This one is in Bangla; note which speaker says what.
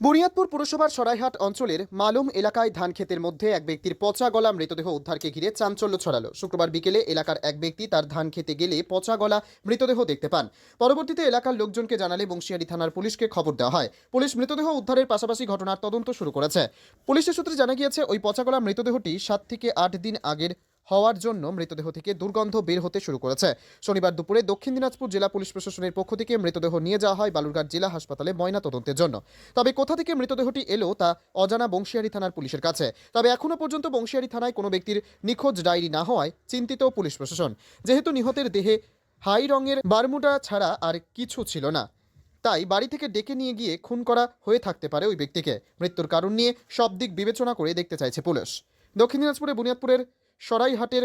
Speaker 1: বুনিয়াদপুর পুরসভার সরাইহাট অঞ্চলের মালুম এলাকায় ধান ক্ষেতের মধ্যে এক ব্যক্তির পচা গলা মৃতদেহ উদ্ধারকে ঘিরে চাঞ্চল্য ছড়ালো। শুক্রবার বিকেলে এলাকার এক ব্যক্তি তার ধান খেতে গেলে পচা গলা মৃতদেহ দেখতে পান। পরবর্তীতে এলাকার লোকজনকে জানালে বংশিয়ারি থানার পুলিশকে খবর দেওয়া হয়। পুলিশ মৃতদেহ উদ্ধারের পাশাপাশি ঘটনার তদন্ত শুরু করেছে। পুলিশের সূত্রে জানা গিয়েছে, ওই পচা গলা মৃতদেহটি সাত থেকে আট দিন আগের হওয়ার জন্য মৃতদেহ থেকে দুর্গন্ধ বের হতে শুরু করেছে। শনিবার দুপুরে দক্ষিণ দিনাজপুর জেলা পুলিশ প্রশাসনের পক্ষ থেকে মৃতদেহ নিয়ে যাওয়া হয় বালুরঘাট জেলা হাসপাতালে ময়না তদন্তের জন্য। তবে কোথা থেকে মৃতদেহটি এলো তা অজানা বংশিয়ারি থানার পুলিশের কাছে। তবে এখনও পর্যন্ত বংশিয়ারি থানায় কোনো ব্যক্তির নিখোঁজ ডায়েরি না হওয়ায় চিন্তিত পুলিশ প্রশাসন। যেহেতু নিহতের দেহে হাই রঙের বারমুডা ছাড়া আর কিছু ছিল না, তাই বাড়ি থেকে ডেকে নিয়ে গিয়ে খুন করা হয়ে থাকতে পারে ওই ব্যক্তিকে। মৃত্যুর কারণ নিয়ে সব দিক বিবেচনা করে দেখতে চাইছে পুলিশ। দক্ষিণ দিনাজপুরে বুনিয়াদপুরের সরাইহাটের